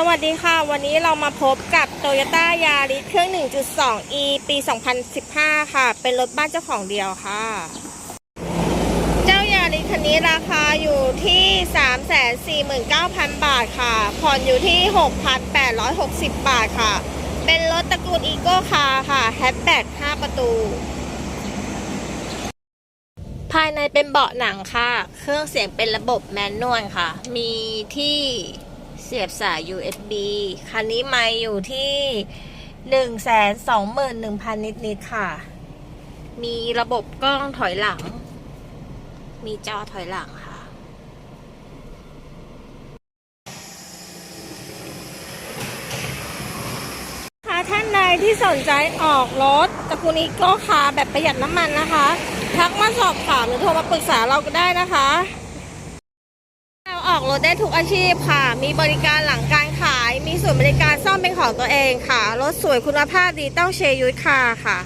สวัสดีค่ะ วันนี้เรามาพบกับ Toyota Yaris เครื่อง 1.2e ปี 2015 ค่ะ เป็นรถบ้านเจ้าของเดียวค่ะ เจ้ายาริสคันนี้ราคาอยู่ที่ 349,000 บาทค่ะ ผ่อนอยู่ที่ 6,860 บาทค่ะ เป็นรถตระกูลอีโก้คาร์ค่ะแฮชแบ็ก5 ประตู ภายในเป็นเบาะหนังค่ะ เครื่องเสียงเป็นระบบแมนนวลค่ะ มีที่ เสียบสาย USB คันนี้ไม่อยู่ที่121,000นิดๆค่ะ มีระบบกล้องถอยหลัง มีจอถอยหลังค่ะ ค่ะท่านใดที่สนใจออกรถตระกูลอีโก้คาร์แบบประหยัดน้ำมันนะคะ ทักมาสอบถามหรือโทรมาปรึกษาเราก็ได้นะคะ ออกรถได้ทุกอาชีพค่ะ มีบริการหลังการขาย มีส่วนบริการซ่อมเป็นของตัวเองค่ะ รถสวยคุณภาพดีต้องเชยุทธคาร์ค่ะ